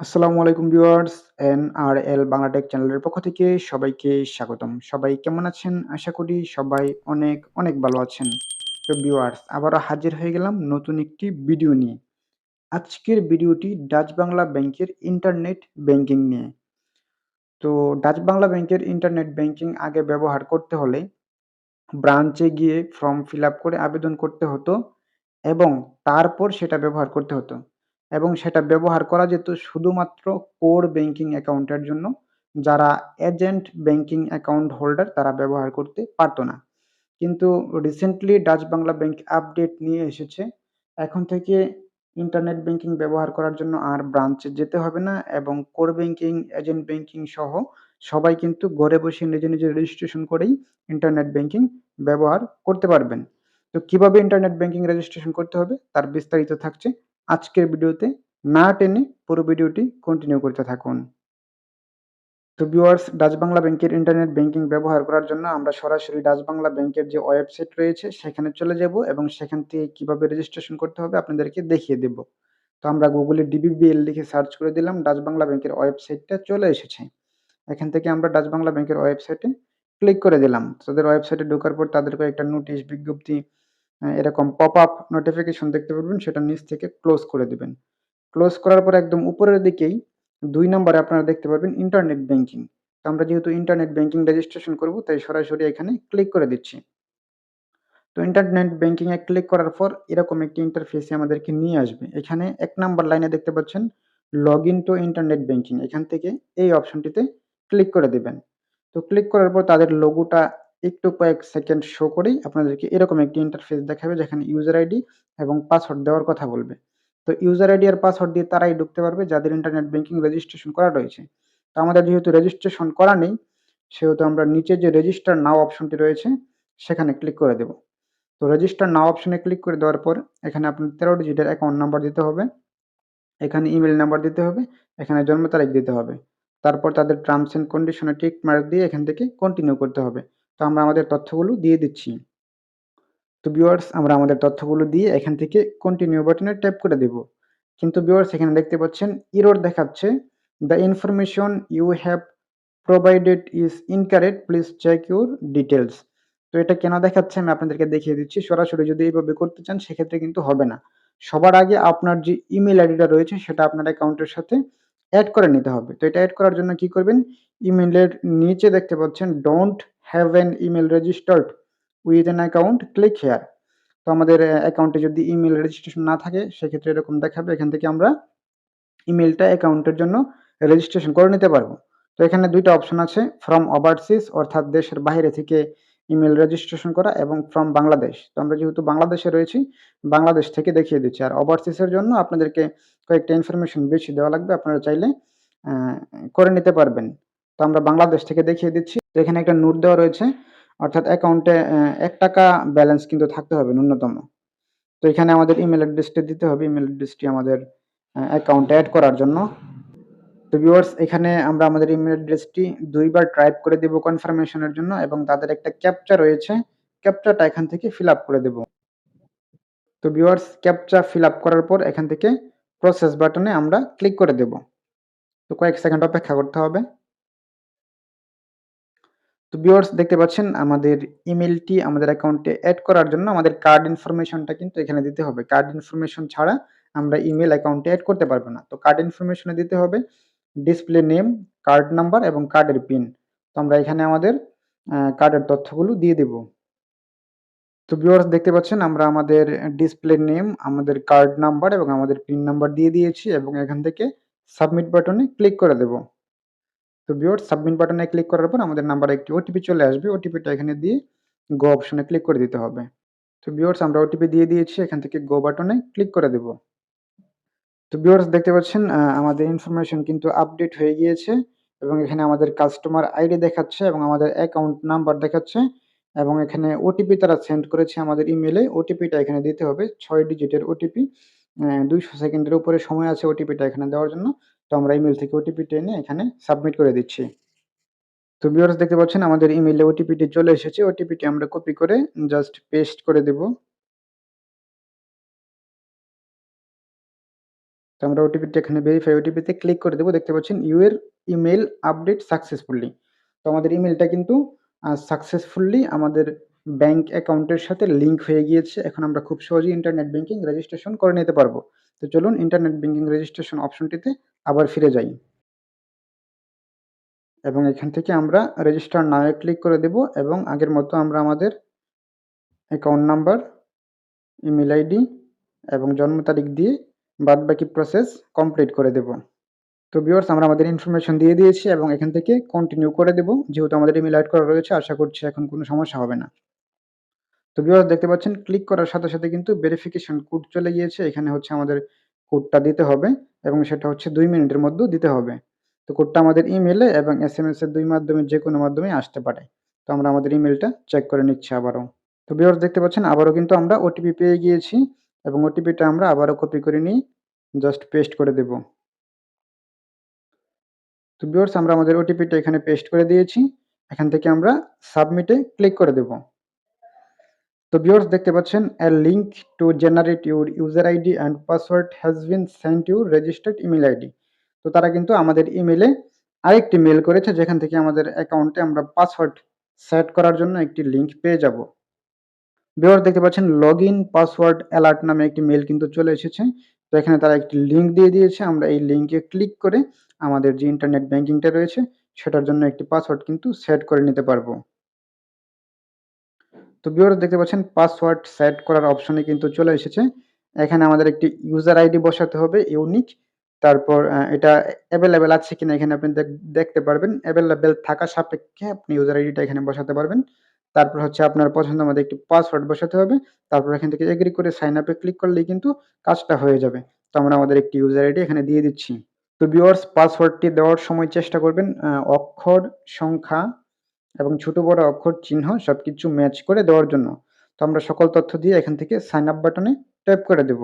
আসসালামু আলাইকুম viewers, NRL Bangla Tech চ্যানেলের পক্ষ থেকে সবাইকে স্বাগতম। সবাই কেমন আছেন? আশা করি সবাই অনেক অনেক ভালো আছেন। তো ভিউয়ার্স, আবারও হাজির হয়ে গেলাম নতুন একটি ভিডিও নিয়ে। আজকের ভিডিওটি ডাচ বাংলা ব্যাংকের ইন্টারনেট ব্যাংকিং নিয়ে। তো ডাচ বাংলা ব্যাংকের ইন্টারনেট ব্যাংকিং আগে ব্যবহার করতে হলে ব্রাঞ্চে গিয়ে ফর্ম ফিল করে আবেদন করতে হতো এবং তারপর সেটা ব্যবহার করতে হতো। এবং সেটা ব্যবহার করা যেত শুধুমাত্র কোর ব্যাংকিং অ্যাকাউন্টের জন্য, যারা এজেন্ট ব্যাংকিং অ্যাকাউন্ট হোল্ডার তারা ব্যবহার করতে পারতো না। কিন্তু recently Dutch Bangla bank update নিয়ে এসেছে। এখন থেকে ইন্টারনেট ব্যাংকিং ব্যবহার করার জন্য আর ব্রাঞ্চে যেতে হবে না এবং কোর ব্যাংকিং এজেন্ট ব্যাংকিং সহ সবাই কিন্তু ঘরে বসে নিজে নিজে রেজিস্ট্রেশন করেই ইন্টারনেট ব্যাংকিং ব্যবহার করতে পারবেন। তো কীভাবে ইন্টারনেট ব্যাংকিং রেজিস্ট্রেশন করতে হবে? তার বিস্তারিত থাকছে আজকের ভিডিওতে না টেনে পুরো ভিডিওটি কন্টিনিউ করতে থাকুন। তো ভিউয়ার্স ডাচ বাংলা ব্যাংকের ইন্টারনেট ব্যাংকিং ব্যবহার করার জন্য আমরা সরাসরি ডাচ বাংলা ব্যাংকের যে ওয়েবসাইট রয়েছে, সেখানে চলে যাব এবং সেখান থেকে কীভাবে রেজিস্ট্রেশন করতে হবে আপনাদেরকে দেখিয়ে দেব। তো আমরা গুগলে ডিবিবিএল লিখে সার্চ করে দিলাম, ডাচ বাংলা ব্যাংকের ওয়েবসাইটটা চলে এসেছে। এখান থেকে আমরা ডাচ বাংলা ব্যাংকের ওয়েবসাইটে ক্লিক করে দিলাম। তাদের ওয়েবসাইটে ঢোকার পর তাদের একটা নোটিশ বিজ্ঞপ্তি এরকম পপ আপ নোটিফিকেশন দেখতে পারবেন, সেটা নিচ থেকে ক্লোজ করে দিবেন। ক্লোজ করার পর একদম উপরের দিকেই দুই নম্বরে আপনারা দেখতে পারবেন ইন্টারনেট ব্যাংকিং তো আমরা যেহেতু ইন্টারনেট ব্যাংকিং রেজিস্ট্রেশন করব, তাই সরাসরি এখানে ক্লিক করে দিচ্ছি। তো ইন্টারনেট ব্যাংকিং এ ক্লিক করার পর এরকম একটি ইন্টারফেসে আমাদেরকে নিয়ে আসবে। এখানে এক নাম্বার লাইনে দেখতে পাচ্ছেন log in to internet banking এখান থেকে এই অপশনটিতে ক্লিক করে দিবেন। তো ক্লিক করার পর তাদের লোগোটা একটু কয়েক সেকেন্ড শো করেই আপনাদেরকে এরকম একটি ইন্টারফেস দেখাবে যেখানে ইউজার আইডি এবং পাসওয়ার্ড দেওয়ার কথা বলবে। তো ইউজার আইডি আর পাসওয়ার্ড দিয়ে তারাই ঢুকতে পারবে যাদের ইন্টারনেট ব্যাংকিং রেজিস্ট্রেশন করা রয়েছে। তো আমাদের যেহেতু রেজিস্ট্রেশন করা নেই, সেহেতু আমরা নিচে যে রেজিস্টার নাও অপশনটি রয়েছে, সেখানে ক্লিক করে দেব। তো রেজিস্টার নাও অপশনে ক্লিক করে দেওয়ার পর, এখানে আপনার তেরো ডিজিটের অ্যাকাউন্ট নাম্বার দিতে হবে। এখানে ইমেল নাম্বার দিতে হবে, এখানে জন্ম তারিখ দিতে হবে। তারপর তাদের টার্মস অ্যান্ড কন্ডিশনে টিক মার্ক দিয়ে এখান থেকে কন্টিনিউ করতে হবে। তো আমরা আমাদের তথ্যগুলো দিয়ে দিচ্ছি। তো ভিউয়ার্স আমরা আমাদের তথ্যগুলো দিয়ে এখান থেকে কন্টিনিউ বাটনে ট্যাপ করে দেব। কিন্তু ভিউয়ার্স এখানে দেখতে পাচ্ছেন ইরোর দেখাচ্ছে। The information you have provided is incorrect please check your details তো এটা কেন দেখাচ্ছে? আমি আপনাদেরকে দেখিয়ে দিচ্ছি। সরাসরি যদি এইভাবে করতে চান, সেক্ষেত্রে কিন্তু হবে না। সবার আগে আপনার যে ইমেল আইডিটা রয়েছে, সেটা আপনার অ্যাকাউন্টের সাথে অ্যাড করে নিতে হবে। তো এটা অ্যাড করার জন্য কি করবেন? ইমেলের নিচে দেখতে পাচ্ছেন don't have an email registered with an account click here তো আমাদের অ্যাকাউন্টে যদি ইমেল রেজিস্ট্রেশন না থাকে, সেক্ষেত্রে এরকম দেখাবে, এখান থেকে আমরা ইমেলটা অ্যাকাউন্টের জন্য রেজিস্ট্রেশন করে নিতে পারব। তো এখানে দুইটা অপশন আছে ফ্রম ওভারসিস অর্থাৎ দেশের বাইরে থেকে ইমেল রেজিস্ট্রেশন করা এবং ফ্রম বাংলাদেশ তো আমরা যেহেতু বাংলাদেশে রয়েছি বাংলাদেশ থেকে দেখিয়ে দিচ্ছি। আর ওভারসিসের জন্য আপনাদেরকে কয়েকটা ইনফরমেশন বেশি দেওয়া লাগবে, আপনারা চাইলে করে নিতে পারবেন। তো আমরা বাংলাদেশ থেকে দেখিয়ে দিচ্ছি। তো এখানে একটা নোট দেওয়া রয়েছে। অর্থাৎ অ্যাকাউন্টে এক টাকা ব্যালেন্স কিন্তু থাকতে হবে ন্যূনতম। তো এখানে আমাদের ইমেল অ্যাড্রেসটি দিতে হবে। ইমেল অ্যাড্রেসটি আমাদের অ্যাকাউন্টে অ্যাড করার জন্য। তো ভিউয়ার্স এখানে আমরা আমাদের ইমেল অ্যাড্রেসটি দুইবার টাইপ করে দেব কনফার্মেশনের জন্য এবং তাদের একটা ক্যাপচা রয়েছে। ক্যাপচাটা এখান থেকে ফিল আপ করে দেব। তো ভিউয়ার্স ক্যাপচা ফিল আপ করার পর এখান থেকে প্রসেস বাটনে আমরা ক্লিক করে দেব। তো কয়েক সেকেন্ড অপেক্ষা করতে হবে। তো ভিউয়ার্স দেখতে পাচ্ছেন, আমাদের ইমেলটি আমাদের অ্যাকাউন্টে অ্যাড করার জন্য আমাদের কার্ড ইনফরমেশনটা কিন্তু এখানে দিতে হবে। কার্ড ইনফরমেশন ছাড়া আমরা ইমেল অ্যাকাউন্টে অ্যাড করতে পারব না। তো কার্ড ইনফরমেশনে দিতে হবে ডিসপ্লে নেম কার্ড নাম্বার এবং কার্ডের পিন তো আমরা এখানে আমাদের কার্ডের তথ্যগুলো দিয়ে দেব। তো ভিউয়ার্স দেখতে পাচ্ছেন, আমরা আমাদের ডিসপ্লে নেম আমাদের কার্ড নাম্বার এবং আমাদের পিন নাম্বার দিয়ে দিয়েছি এবং এখান থেকে সাবমিট বাটনে ক্লিক করে দেব। তো ভিউয়ার্স সাবমিট বাটনে ক্লিক করার পর আমাদের নাম্বারে একটি ওটিপি চলে আসবে। ওটিপিটা এখানে দিয়ে গো অপশনে ক্লিক করে দিতে হবে। তো ভিউয়ার্স আমরা ওটিপি দিয়ে দিয়েছি, এখান থেকে গো বাটনে ক্লিক করে দেব। তো ভিউয়ার্স দেখতে পাচ্ছেন আমাদের ইনফরমেশন কিন্তু আপডেট হয়ে গিয়েছে এবং এখানে আমাদের কাস্টমার আইডি দেখাচ্ছে এবং আমাদের অ্যাকাউন্ট নাম্বার দেখাচ্ছে এবং এখানে ওটিপি তারা সেন্ড করেছে আমাদের ইমেলে ওটিপিটা এখানে দিতে হবে, ছয় ডিজিটের ওটিপি দুইশো সেকেন্ডের উপরে সময় আছে ওটিপিটা এখানে দেওয়ার জন্য। তো আমরা ইমেল থেকে ওটিপি টেনে এখানে সাবমিট করে দিচ্ছি। তো ভিউয়ার্স দেখতে পাচ্ছেন, আমাদের ইমেলে ওটিপিটি চলে এসেছে। ওটিপিটি আমরা কপি করে জাস্ট পেস্ট করে দেব। তো আমরা ওটিপিটা এখানে ভেরিফাই ওটিপিতে ক্লিক করে দেবো। দেখতে পাচ্ছেন ইউর ইমেল আপডেট সাকসেসফুলি তো আমাদের ইমেলটা কিন্তু সাকসেসফুলি আমাদের ব্যাংক অ্যাকাউন্টের সাথে লিঙ্ক হয়ে গিয়েছে। এখন আমরা খুব সহজেই ইন্টারনেট ব্যাংকিং রেজিস্ট্রেশন করে নিতে পারব। তো চলুন ইন্টারনেট ব্যাংকিং রেজিস্ট্রেশন অপশনটিতে আবার ফিরে যাই। এবং এখান থেকে আমরা রেজিস্টার নামে ক্লিক করে দেব এবং আগের মতো আমরা আমাদের অ্যাকাউন্ট নাম্বার ইমেল আইডি এবং জন্ম তারিখ দিয়ে বাদ বাকি প্রসেস কমপ্লিট করে দেব। তো ভিউয়ার্স আমরা আমাদের ইনফরমেশন দিয়ে দিয়েছি এবং এখান থেকে কন্টিনিউ করে দেব। যেহেতু আমাদের ইমেল অ্যাড করা রয়েছে, আশা করছি এখন কোনো সমস্যা হবে না। তো ভিউয়ার্স দেখতে পাচ্ছেন ক্লিক করার সাথে সাথে কিন্তু ভেরিফিকেশন কোড চলে গিয়েছে। এখানে হচ্ছে আমাদের কোডটা দিতে হবে এবং সেটা হচ্ছে দুই মিনিটের মধ্যে দিতে হবে। তো কোডটা আমাদের ইমেলে এবং এস এম এস এর দুই মাধ্যমে যে কোনো মাধ্যমে আসতে পারে। তো আমরা আমাদের ইমেলটা চেক করে নিচ্ছি আবারও। তো ভিউয়ার্স দেখতে পাচ্ছেন, আবারও কিন্তু আমরা ওটিপি পেয়ে গিয়েছি এবং ওটিপিটা আমরা আবারও কপি করে নিয়ে জাস্ট পেস্ট করে দেব। তো ভিউয়ার্স আমরা আমাদের ওটিপিটা এখানে পেস্ট করে দিয়েছি। এখান থেকে আমরা সাবমিটে ক্লিক করে দেব। তো ভিউয়ার্স দেখতে পাচ্ছেন a link to generate your user ID and password has been sent your registered email ID তো তারা কিন্তু আমাদের ইমেলে আরেকটি মেল করেছে, যেখান থেকে আমাদের অ্যাকাউন্টে আমরা পাসওয়ার্ড সেট করার জন্য একটি লিঙ্ক পেয়ে যাব। ভিউয়ার্স দেখতে পাচ্ছেন লগ ইন পাসওয়ার্ড অ্যালার্ট নামে একটি মেল কিন্তু চলে এসেছে। তো এখানে তারা একটি লিঙ্ক দিয়ে দিয়েছে। আমরা এই লিঙ্কে ক্লিক করে আমাদের যে ইন্টারনেট ব্যাংকিংটা রয়েছে, সেটার জন্য একটি পাসওয়ার্ড কিন্তু সেট করে নিতে পারব। তো ভিউয়ার্স দেখতে পাচ্ছেন পাসওয়ার্ড সেট করার অপশনে কিন্তু চলে এসেছে। এখানে আমাদের একটি ইউজার আইডি বসাতে হবে ইউনিক তারপর এটা অ্যাভেলেবেল আছে কিনা এখানে আপনি দেখতে পারবেন। অ্যাভেলেবেল থাকা সাপেক্ষে আপনি ইউজার আইডিটা এখানে বসাতে পারবেন। তারপর হচ্ছে আপনার পছন্দ মতো একটি পাসওয়ার্ড বসাতে হবে। তারপর এখান থেকে এগ্রি করে সাইন আপে ক্লিক করলেই কিন্তু কাজটা হয়ে যাবে। তো আমরা আমাদের একটি ইউজার আইডি এখানে দিয়ে দিচ্ছি। তো ভিউয়ার্স পাসওয়ার্ডটি দেওয়ার সময় চেষ্টা করবেন অক্ষর, সংখ্যা এবং ছোট বড় অক্ষর চিহ্ন সব কিছু ম্যাচ করে দেওয়ার জন্য। তো আমরা সকল তথ্য দিয়ে এখান থেকে সাইন আপ বাটনে ট্যাপ করে দেব।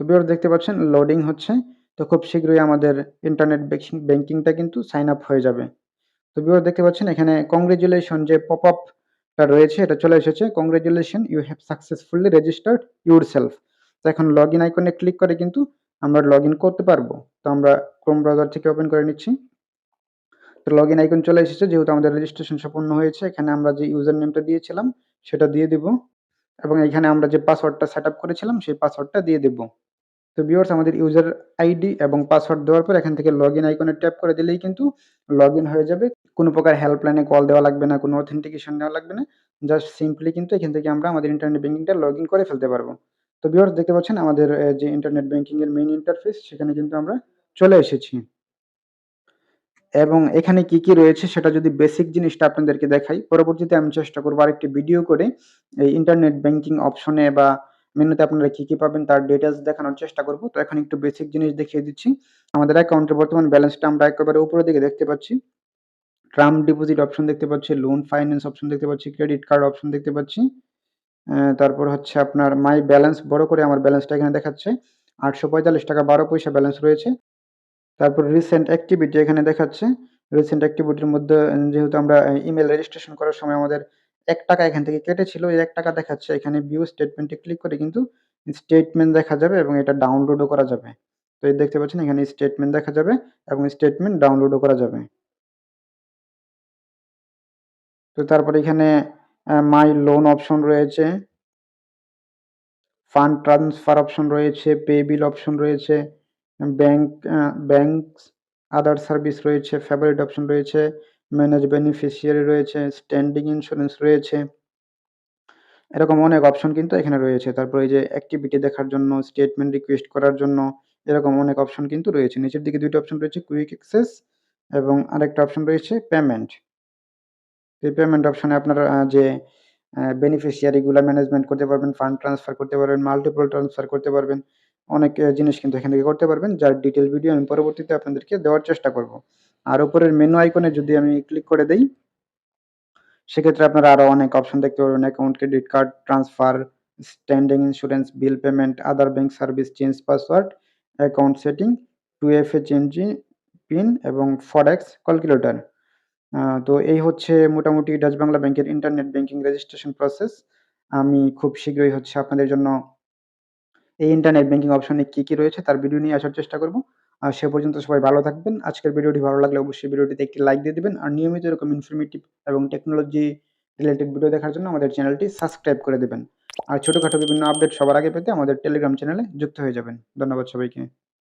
তো বিওর দেখতে পাচ্ছেন লোডিং হচ্ছে। তো খুব শীঘ্রই আমাদের ইন্টারনেট ব্যাংকিংটা কিন্তু সাইন আপ হয়ে যাবে। তো বিওর দেখতে পাচ্ছেন, এখানে কংগ্রেচুলেশন যে পপ আপটা রয়েছে, এটা চলে এসেছে। Congratulation you have successfully registered your yourself এখন লগ ইন আইকনে ক্লিক করে কিন্তু আমরা লগ ইন করতে পারব। তো আমরা ক্রোম ব্রাউজার থেকে ওপেন করে নিচ্ছি। তো লগ ইন আইকন চলে এসেছে, যেহেতু আমাদের রেজিস্ট্রেশন সম্পূর্ণ হয়েছে, এখানে আমরা যে ইউজার নেমটা দিয়েছিলাম, সেটা দিয়ে দিব। এবং এখানে আমরা যে পাসওয়ার্ডটা সেট করেছিলাম, সেই পাসওয়ার্ডটা দিয়ে দেব। তো ভিউয়ার্স আমাদের ইউজার আইডি এবং পাসওয়ার্ড দেওয়ার পর এখান থেকে লগ ইন আইকনে ট্যাপ করে দিলেই কিন্তু লগ ইন হয়ে যাবে। কোনো প্রকার হেল্পলাইনে কল দেওয়া লাগবে না, কোনো অথেন্টিকেশন দেওয়া লাগবে না। জাস্ট সিম্পলি কিন্তু এখান থেকে আমরা আমাদের ইন্টারনেট ব্যাঙ্কিংটা লগ ইন করে ফেলতে পারব। তো ভিউয়ার্স দেখতে পাচ্ছেন আমাদের যে ইন্টারনেট ব্যাঙ্কিংয়ের মেইন ইন্টারফেস সেখানে কিন্তু আমরা চলে এসেছি। এবং এখানে কি, কি রয়েছে সেটা যদি বেসিক জিনিসটা আপনাদেরকে দেখাই, পরবর্তীতে আমি চেষ্টা করব আরেকটি ভিডিও করে এই ইন্টারনেট ব্যাংকিং অপশনে বা মেনুতে আপনারা কি, কি পাবেন তার ডিটেইলস দেখানোর চেষ্টা করব। তো এখন একটু বেসিক জিনিস দেখিয়ে দিচ্ছি। আমাদের অ্যাকাউন্টের বর্তমান ব্যালেন্সটা আমরা একেবারে উপরের দিকে দেখতে পাচ্ছি। টার্ম ডিপোজিট অপশন দেখতে পাচ্ছি, লোন ফাইন্যান্স অপশন দেখতে পাচ্ছি, ক্রেডিট কার্ড অপশন দেখতে পাচ্ছি। তারপর হচ্ছে আপনার মাই ব্যালেন্স বড় করে আমার ব্যালেন্সটা এখানে দেখাচ্ছে। আটশো পঁয়তাল্লিশ টাকা 12 পয়সা ব্যালেন্স রয়েছে। তারপর রিসেন্ট অ্যাক্টিভিটি এখানে দেখাচ্ছে। রিসেন্ট অ্যাক্টিভিটির মধ্যে যেহেতু আমরা ইমেল রেজিস্ট্রেশন করার সময় আমাদের এক টাকা এখান থেকে কেটেছিল, এই এক টাকা দেখাচ্ছে। এখানে ভিউ স্টেটমেন্টে ক্লিক করে কিন্তু স্টেটমেন্ট দেখা যাবে এবং এটা ডাউনলোডও করা যাবে। তো এই দেখতে পাচ্ছেন, এখানে স্টেটমেন্ট দেখা যাবে এবং স্টেটমেন্ট ডাউনলোডও করা যাবে। তো তারপর এখানে মাই লোন অপশন রয়েছে। ফান্ড ট্রান্সফার অপশন রয়েছে পে বিল অপশন রয়েছে। ব্যাংক ব্যাংকস আদার সার্ভিস রয়েছে ফেভারিট অপশন রয়েছে ম্যানেজ বেনিফিশিয়ারি রয়েছে স্ট্যান্ডিং ইন্স্যুরেন্স রয়েছে। এরকম অনেক অপশন কিন্তু এখানে রয়েছে। তারপর এই যে অ্যাক্টিভিটি দেখার জন্য স্টেটমেন্ট রিকোয়েস্ট করার জন্য, এরকম অনেক অপশন কিন্তু রয়েছে। নিচের দিকে দুইটা অপশন রয়েছে কুইক অ্যাক্সেস এবং আরেকটা অপশন রয়েছে পেমেন্ট এই পেমেন্ট অপশনে আপনারা যে বেনিফিশিয়ারিগুলো ম্যানেজমেন্ট করতে পারবেন ফান্ড ট্রান্সফার করতে পারবেন মাল্টিপল ট্রান্সফার করতে পারবেন অনেক জিনিস কিন্তু এখান থেকে করতে পারবেন, যার ডিটেল ভিডিও আমি পরবর্তীতে আপনাদেরকে দেওয়ার চেষ্টা করব। আর উপরের মেনু আইকনে যদি আমি ক্লিক করে দেই, সেক্ষেত্রে আপনারা আরও অনেক অপশন দেখতে পারবেন account credit card transfer standing insurance bill payment other bank service change password account setting two F A change PIN এবং ফরেক্স ক্যালকুলেটর তো এই হচ্ছে মোটামুটি ডাচ বাংলা ব্যাংকের ইন্টারনেট ব্যাংকিং রেজিস্ট্রেশন প্রসেস আমি খুব শীঘ্রই হচ্ছে আপনাদের জন্য এই ইন্টারনেট ব্যাংকিং অপশনে কী, কী রয়েছে তার ভিডিও নিয়ে আসার চেষ্টা করব। আর সে পর্যন্ত সবাই ভালো থাকবেন। আজকের ভিডিওটি ভালো লাগলে অবশ্যই ভিডিওটিতে একটি লাইক দিয়ে দেবেন আর নিয়মিত এরকম ইনফরমেটিভ এবং টেকনোলজি রিলেটেড ভিডিও দেখার জন্য আমাদের চ্যানেলটি সাবস্ক্রাইব করে দেবেন। আর ছোটখাটো বিভিন্ন আপডেট সবার আগে পেতে আমাদের টেলিগ্রাম চ্যানেলে যুক্ত হয়ে যাবেন। ধন্যবাদ সবাইকে।